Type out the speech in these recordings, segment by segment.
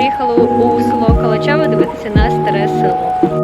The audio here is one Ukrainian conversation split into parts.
приїхали у село Калачево дивитися на старе село.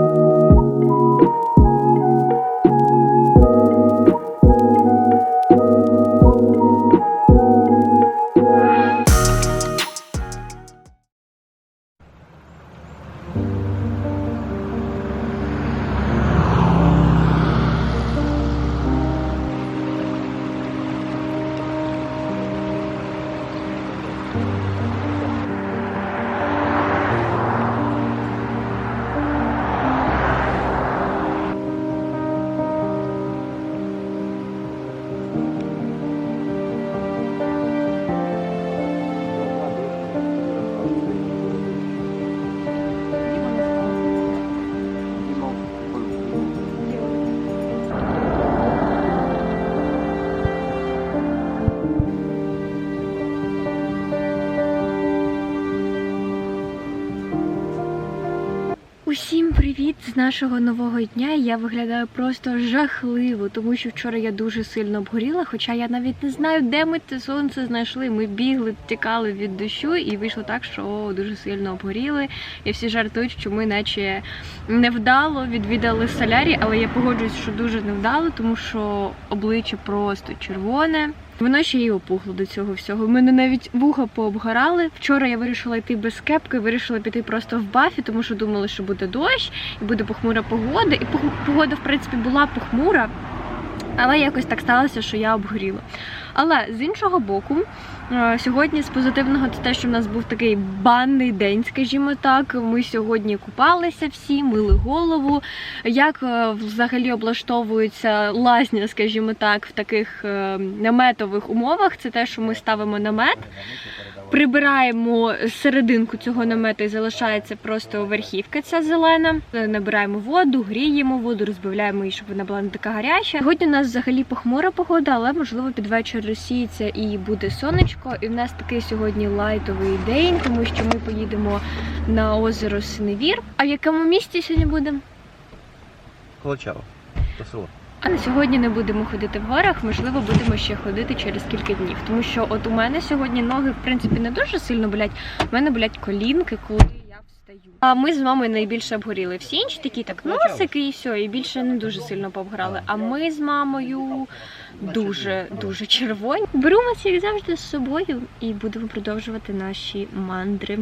Нашого нового дня. Я виглядаю просто жахливо, тому що вчора я дуже сильно обгоріла, хоча я навіть не знаю, де ми це сонце знайшли. Ми бігли, тікали від дощу, і вийшло так, що дуже сильно обгоріли. І всі жартують, що ми, наче невдало відвідали солярі, але я погоджуюсь, що дуже невдало, тому що обличчя просто червоне. Воно ще й опухло до цього всього. У мене навіть вуха пообгорали. Вчора я вирішила йти без кепки, вирішила піти просто в бафі, тому що думала, що буде дощ і буде похмура погода. І погода, в принципі, була похмура. Але якось так сталося, що я обгоріла. Але з іншого боку, сьогодні з позитивного це те, що в нас був такий банний день, скажімо так. Ми сьогодні купалися всі, мили голову. Як е, взагалі облаштовується лазня, скажімо так, в таких е, наметових умовах, це те, що ми ставимо намет. Прибираємо серединку цього намету і залишається просто верхівка ця зелена. Набираємо воду, гріємо воду, розбавляємо її, щоб вона була не така гаряча. Сьогодні у нас взагалі похмура погода, але можливо під вечір розсіється і буде сонечко. І в нас такий сьогодні лайтовий день, тому що ми поїдемо на озеро Синевір. А в якому місті сьогодні будемо? Колочава. До село. А на сьогодні не будемо ходити в горах, можливо, будемо ще ходити через кілька днів. Тому що от у мене сьогодні ноги, в принципі, не дуже сильно болять. У мене болять колінки, коли я встаю. А ми з мамою найбільше обгоріли. Всі інші такі так носики і все, і більше не дуже сильно пообгорали. А ми з мамою дуже дуже червоні. Беру вас як завжди з собою і будемо продовжувати наші мандри.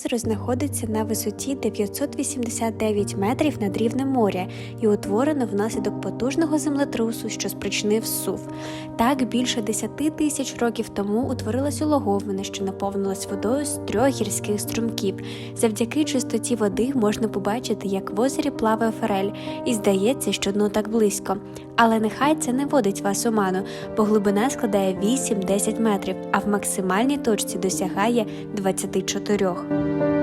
Озеро знаходиться на висоті 989 метрів над рівнем моря і утворено внаслідок потужного землетрусу, що спричинив сув. Так більше 10 тисяч років тому утворилась улоговина, що наповнилась водою з трьох гірських струмків. Завдяки чистоті води можна побачити, як в озері плаває форель, і здається, що дно так близько. Але нехай це не водить вас уману, бо глибина складає 8-10 метрів, а в максимальній точці досягає 24.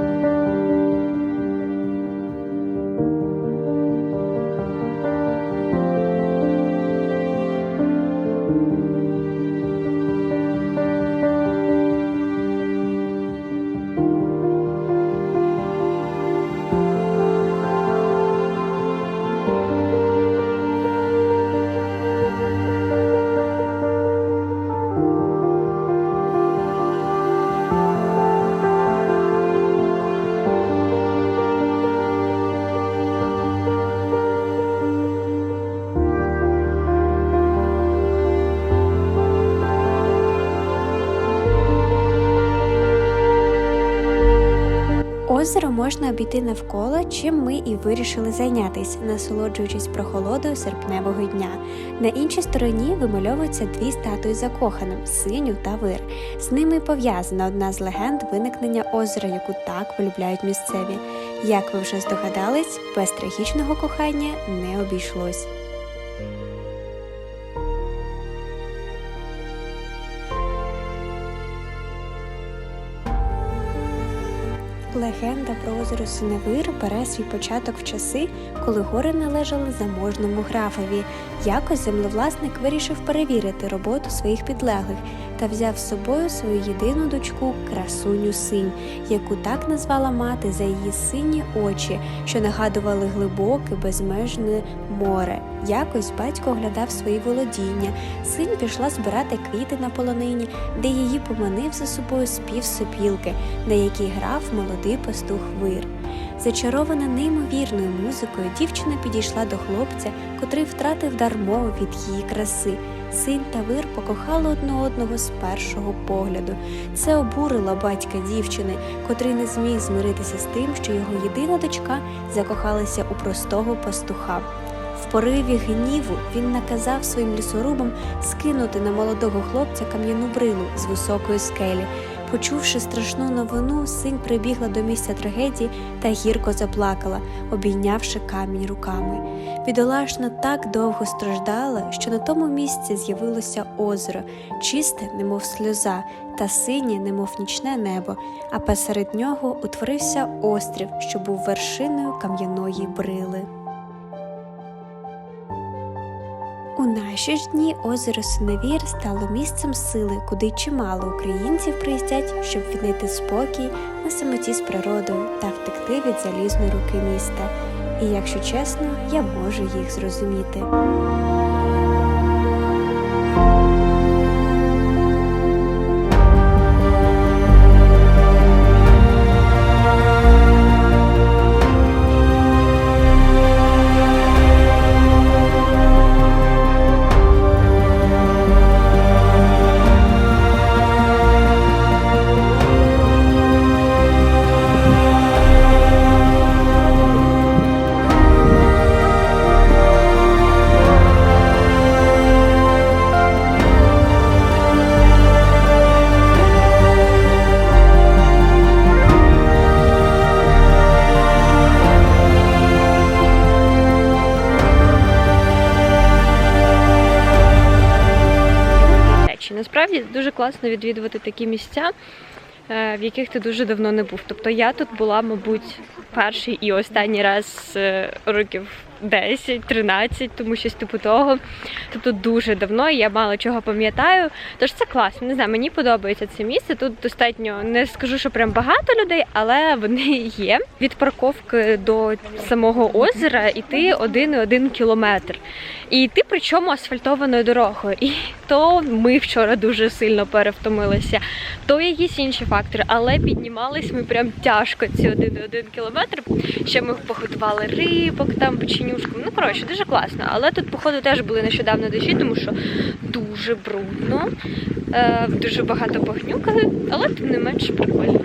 Можна обійти навколо, чим ми і вирішили зайнятися, насолоджуючись прохолодою серпневого дня. На іншій стороні вимальовуються дві статуї закоханим синю та вир. З ними пов'язана одна з легенд виникнення озера, яку так полюбляють місцеві. Як ви вже здогадались, без трагічного кохання не обійшлось. Легенда про озеро Синевир бере свій початок в часи, коли гори належали заможному графові. Якось землевласник вирішив перевірити роботу своїх підлеглих та взяв з собою свою єдину дочку красуню синь, яку так назвала мати за її сині очі, що нагадували глибоке, безмежне море. Якось батько оглядав свої володіння. Синь пішла збирати квіти на полонині, де її поманив за собою спів сопілки, на якій грав молодий пастух вир. Зачарована неймовірною музикою, дівчина підійшла до хлопця, котрий втратив дар мови від її краси. Син та вир покохали одне одного з першого погляду. Це обурило батька дівчини, котрий не зміг змиритися з тим, що його єдина дочка закохалася у простого пастуха. В пориві гніву він наказав своїм лісорубам скинути на молодого хлопця кам'яну брилу з високої скелі. Почувши страшну новину, синь прибігла до місця трагедії та гірко заплакала, обійнявши камінь руками. Бідолашна так довго страждала, що на тому місці з'явилося озеро, чисте, немов сльоза, та синє, немов нічне небо, а посеред нього утворився острів, що був вершиною кам'яної брили. Наші ж дні озеро Синевір стало місцем сили, куди чимало українців приїздять, щоб віднайти спокій на самоті з природою та втекти від залізної руки міста. І якщо чесно, я можу їх зрозуміти. Насправді дуже класно відвідувати такі місця, е, в яких ти дуже давно не був. Тобто я тут була, мабуть, перший і останній раз е, років 10-13, тому щось типу того. Тобто дуже давно і я мало чого пам'ятаю. Тож це класно. Не знаю, мені подобається це місце. Тут достатньо не скажу, що прям багато людей, але вони є. Від парковки до самого озера іти один і один кілометр. І йти причому асфальтованою дорогою. І то ми вчора дуже сильно перевтомилися, то якісь інші фактори, але піднімались ми прям тяжко ці один і один кілометр. Ще ми погодували рибок, там печенюшку. Ну коротше, дуже класно. Але тут, походу, теж були нещодавно дощі, тому що дуже брудно, е, дуже багато погнюкали, але тим не менш прикольно.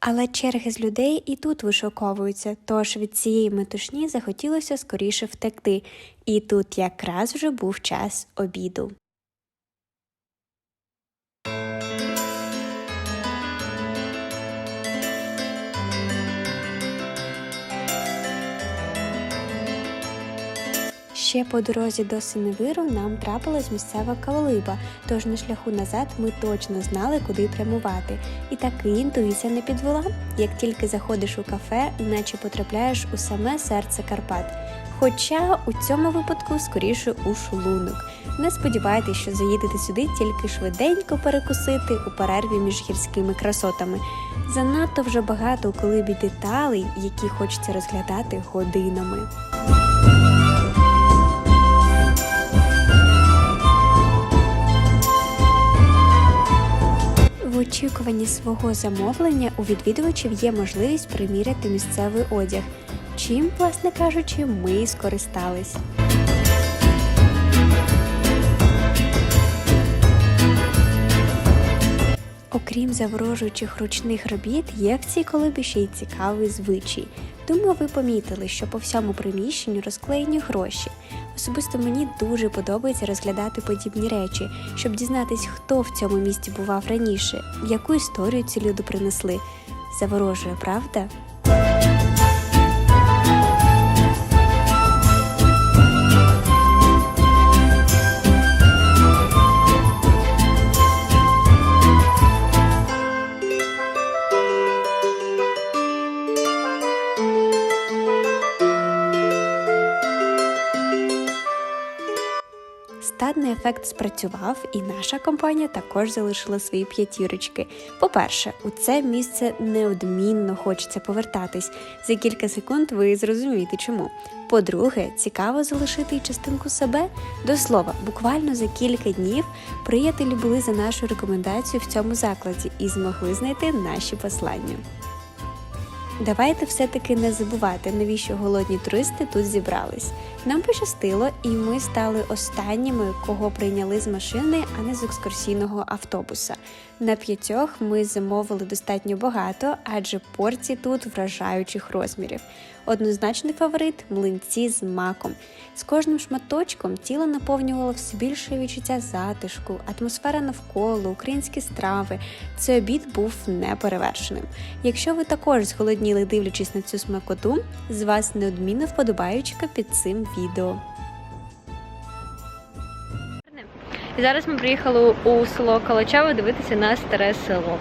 Але черги з людей і тут вишуковуються, тож від цієї метушні захотілося скоріше втекти. І тут якраз вже був час обіду. Ще по дорозі до Синевиру нам трапилась місцева кавалиба, тож на шляху назад ми точно знали, куди прямувати. І таки інтуїція не підвела. Як тільки заходиш у кафе, наче потрапляєш у саме серце Карпат. Хоча у цьому випадку скоріше у шлунок. Не сподівайтеся, що заїдете сюди тільки швиденько перекусити у перерві між гірськими красотами. Занадто вже багато у колибі деталей, які хочеться розглядати годинами. Очікуванні свого замовлення у відвідувачів є можливість приміряти місцевий одяг. Чим, власне кажучи, ми і скористались. Окрім заворожуючих ручних робіт, є в цій колибі ще й цікавий звичай. Думаю, ви помітили, що по всьому приміщенню розклеєні гроші. Особисто мені дуже подобається розглядати подібні речі, щоб дізнатись, хто в цьому місті бував раніше, яку історію ці люди принесли. Заворожує, правда? Ефект спрацював, і наша компанія також залишила свої п'ятірочки. По-перше, у це місце неодмінно хочеться повертатись. За кілька секунд ви зрозумієте чому. По-друге, цікаво залишити і частинку себе. До слова, буквально за кілька днів приятелі були за нашу рекомендацію в цьому закладі і змогли знайти наші послання. Давайте все-таки не забувати, навіщо голодні туристи тут зібрались. Нам пощастило, і ми стали останніми, кого прийняли з машини, а не з екскурсійного автобуса. На п'ятьох ми замовили достатньо багато, адже порції тут вражаючих розмірів. Однозначний фаворит млинці з маком. З кожним шматочком тіло наповнювало все більше відчуття затишку, атмосфера навколо, українські страви. Цей обід був неперевершеним. Якщо ви також зголодніли, дивлячись на цю смакоту, з вас неодмінно вподобаючка під цим відео. Зараз ми приїхали у село Калачаво дивитися на старе село.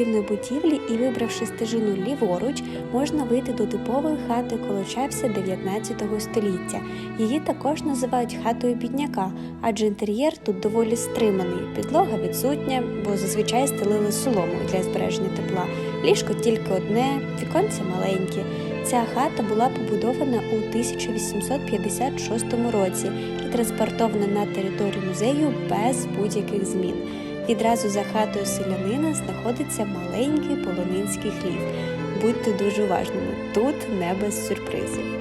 Адміністративної будівлі і вибравши стежину ліворуч, можна вийти до типової хати Колочався 19 століття. Її також називають хатою бідняка, адже інтер'єр тут доволі стриманий. Підлога відсутня, бо зазвичай стелили соломою для збереження тепла. Ліжко тільки одне, віконце маленькі. Ця хата була побудована у 1856 році і транспортована на територію музею без будь-яких змін. Відразу за хатою селянина знаходиться маленький полонинський хлів. Будьте дуже уважними, тут не без сюрпризів.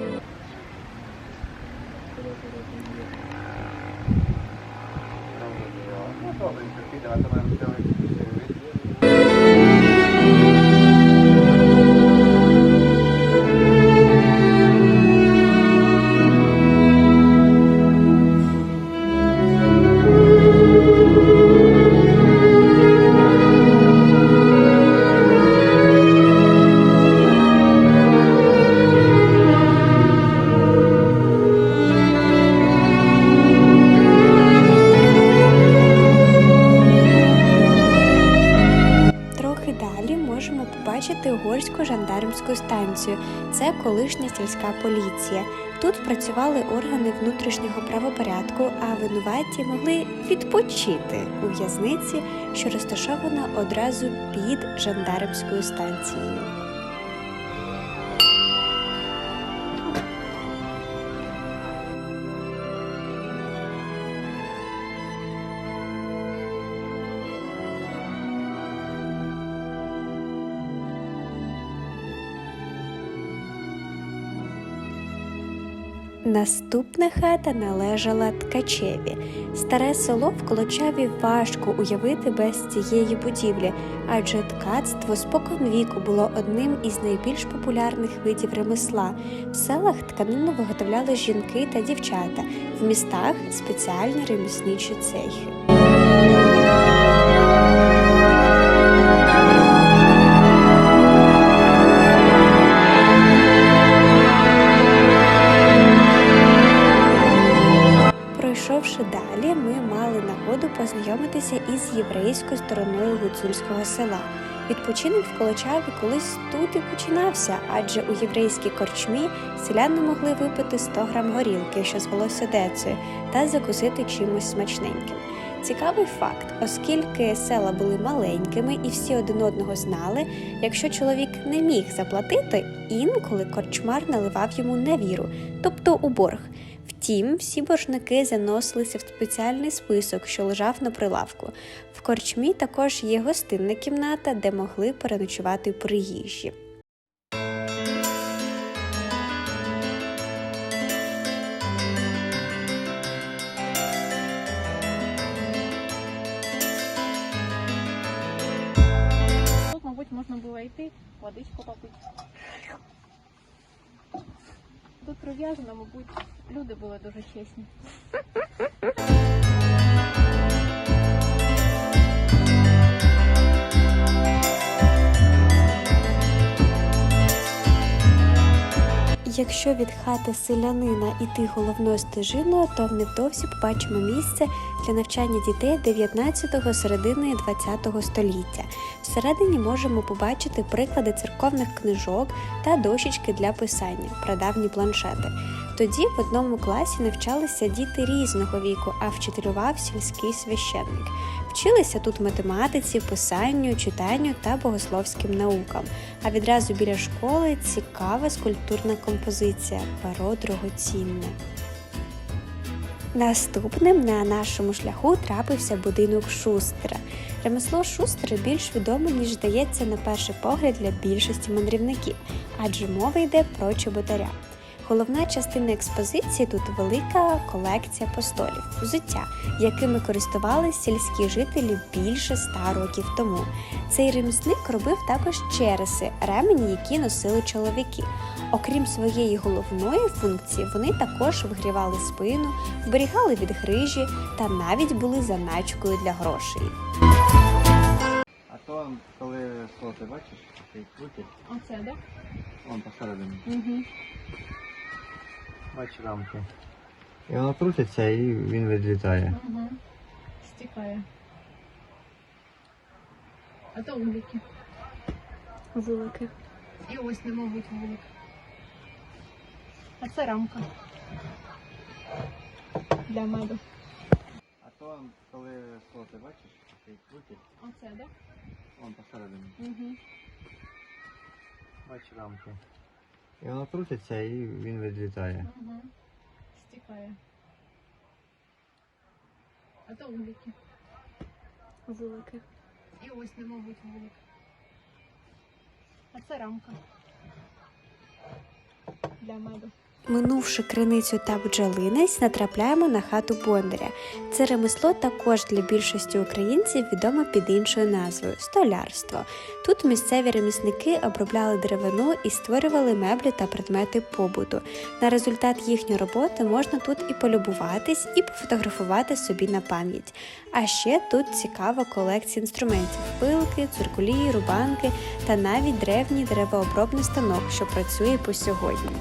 Тут органи внутрішнього правопорядку, а винуваті могли відпочити у в'язниці, що розташована одразу під жандармською станцією. Наступна хата належала ткачеві. Старе село в Колочаві важко уявити без цієї будівлі, адже ткацтво спокон віку було одним із найбільш популярних видів ремесла. В селах тканину виготовляли жінки та дівчата, в містах спеціальні ремісничі цехи. Познайомитися із єврейською стороною гуцульського села. Відпочинок в Колочаві колись тут і починався, адже у єврейській корчмі селяни могли випити 100 грам горілки, що звелося децею, та закусити чимось смачненьким. Цікавий факт, оскільки села були маленькими і всі один одного знали, якщо чоловік не міг заплатити, інколи корчмар наливав йому на віру, тобто у борг. Втім, всі боржники заносилися в спеціальний список, що лежав на прилавку. В корчмі також є гостинна кімната, де могли переночувати приїжджі. Тут, мабуть, можна було йти, водичку попити. Тут прив'язано, мабуть, люди були дуже чесні. Якщо від хати селянина іти головною стежиною, то невдовзі побачимо місце для навчання дітей 19-го, середини 20-го століття. Всередині можемо побачити приклади церковних книжок та дощечки для писання, прадавні планшети. Тоді в одному класі навчалися діти різного віку, а вчителював сільський священник. Вчилися тут математиці, писанню, читанню та богословським наукам. А відразу біля школи цікава скульптурна композиція перо дорогоцінне. Наступним на нашому шляху трапився будинок Шустера. Ремесло Шустера більш відоме, ніж здається на перший погляд для більшості мандрівників, адже мова йде про чоботаря. Головна частина експозиції тут велика колекція постолів, взуття, якими користувалися сільські жителі більше ста років тому. Цей ремісник робив також череси, ремені, які носили чоловіки. Окрім своєї головної функції, вони також вигрівали спину, вберігали від грижі та навіть були заначкою для грошей. А то, коли соти бачиш, такий крутить, Оце, так? вон посередині. Угу. Бач рамки. І воно крутиться і він відлітає. Угу. Стікає. А то вулики. Велике. І ось не мабуть вулик. А це рамка. Для меду. А то, коли соти бачиш, такий крутить, Оце, так? вон посередині. Угу. Бач рамки. І воно крутиться і він відлітає. Угу. Стікає. А то вулики. Вулики. І ось не мабуть вулик. А це рамка. Для меду. Минувши криницю та бджолинець, натрапляємо на хату Бондаря. Це ремесло також для більшості українців відоме під іншою назвою столярство. Тут місцеві ремісники обробляли деревину і створювали меблі та предмети побуту. На результат їхньої роботи можна тут і полюбуватись, і пофотографувати собі на пам'ять. А ще тут цікава колекція інструментів: пилки, циркулі, рубанки та навіть древній деревообробний станок, що працює по сьогодні.